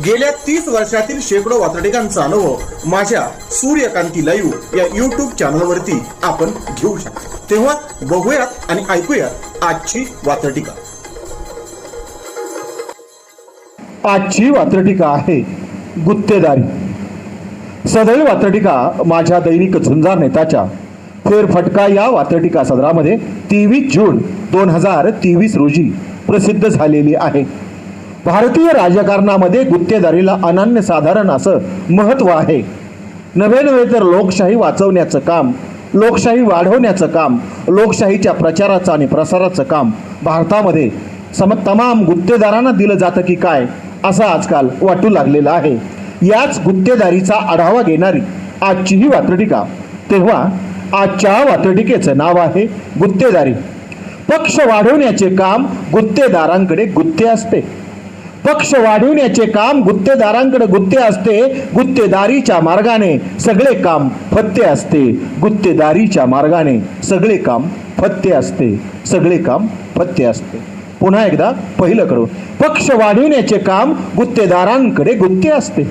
गेल्या तीस वर्षातील शेकडो वातडिकांचा अनुभव माझ्या सूर्यकांती लाईव्ह या युट्यूब चॅनलवरती आपण घेऊ शकतो. तेव्हा बघूयात आणि ऐकूयात आजची वातडिका आजची वात्रटिका आहे गुत्तेदारी. सदैव वात्रटिका माझ्या दैनिक झुंजार नेताच्या फेरफटका या वात्रटिका सदरामध्ये तेवीस जून दोन हजार तेवीस रोजी प्रसिद्ध झालेली आहे. भारतीय राजकारणामध्ये गुत्तेदारीला अनन्यसाधारण असं महत्त्व आहे. नव्हे नव्हे तर लोकशाही वाचवण्याचं काम लोकशाही वाढवण्याचं काम लोकशाहीच्या प्रचाराचं आणि प्रसाराचं काम भारतामध्ये सम तमाम गुत्तेदारांना दिलं जातं की काय असं आजकाल वाटू लागलेलं आहे. याच गुत्तेदारीचा आढावा घेणारी आजची ही वात्रटिका तेव्हा आजच्या वात्रटिकेचं नाव आहे गुत्तेदारी. पक्ष वाढवण्याचे काम गुत्तेदारांकडे गुत्ते असते. पक्ष वाढविण्याचे काम गुत्तेदारांकडे गुत्ते असते गुत्तेदारीच्या मार्गाने सगळे काम फत्ते असते. गुत्तेदारीच्या मार्गाने सगळे काम फत्ते असते. सगळे काम फत्ते असते. पुन्हा एकदा पहिलं करू पक्ष वाढविण्याचे काम गुत्तेदारांकडे गुत्ते असते.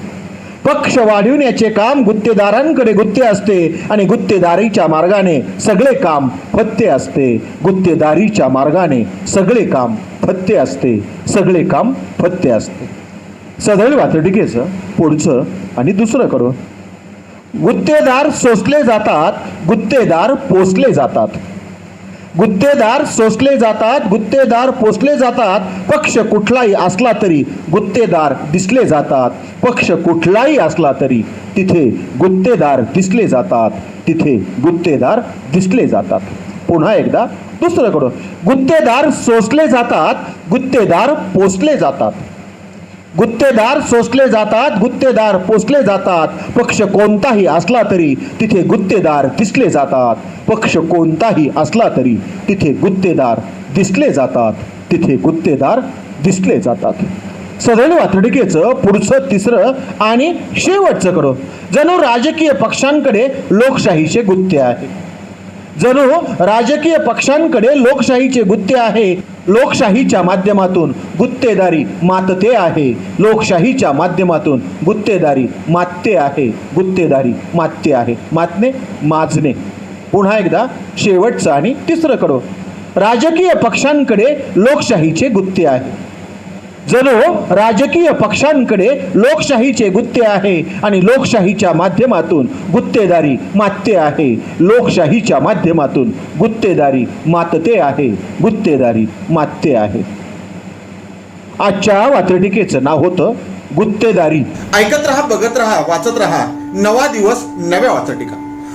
पक्ष वाढविण्याचे काम गुत्तेदारांकडे गुत्ते असते आणि गुत्तेदारीच्या मार्गाने सगळे काम फत्ते असते. गुत्तेदारीच्या मार्गाने सगळे काम फत्ते असते. सगळे काम फत्ते असते. सदळ वातटिकेचं पुढचं आणि दुसरं करू गुत्तेदार सोसले जातात गुत्तेदार पोसले जातात. गुत्तेदार सोसले जातात गुत्तेदार पोसले जातात पक्ष कुठलाही असला तरी गुत्तेदार दिसले जातात पक्ष कुठलाही असला तरी तिथे गुत्तेदार दिसले जातात तिथे गुत्तेदार दिसले जातात. पुन्हा एकदा दुसरं कडं गुत्तेदार सोसले जातात गुत्तेदार पोसले जातात. गुत्तेदार सोसले जातात गुत्तेदार पोसले जातात. पक्ष कोणताही असला तरी तिथे गुत्तेदार दिसले जातात. पक्ष कोणताही असला तरी तिथे गुत्तेदार दिसले जातात. तिथे गुत्तेदार दिसले जातात. सदैव वातडिकेचं पुढचं तिसरं आणि शेवटचं करो. जणू राजकीय पक्षांकडे लोकशाहीचे गुत्ते आहे. जणू राजकीय पक्षांकडे लोकशाहीचे गुत्ते आहे. लोकशाहीच्या माध्यमातून गुत्तेदारी मातते आहे. लोकशाहीच्या माध्यमातून गुत्तेदारी मातते आहे. गुत्तेदारी मातते आहे. मातणे माजणे. पुन्हा एकदा शेवटचं आणि तिसरं कडो राजकीय पक्षांकडे लोकशाहीचे गुत्ते आहे. जणू राजकीय पक्षांकडे लोकशाहीचे गुत्ते आहे आणि लोकशाहीच्या माध्यमातून गुत्तेदारी मात्ते आहे. लोकशाहीच्या माध्यमातून गुत्तेदारी मातते आहे. गुत्तेदारी मात्ते आहे. आजच्या वात्रटिकेचं नाव होतं गुत्तेदारी. ऐकत रहा बघत रहा वाचत रहा. नवा दिवस नव्या वात्रटिका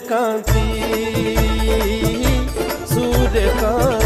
सूर्यकांती सूर्यकांती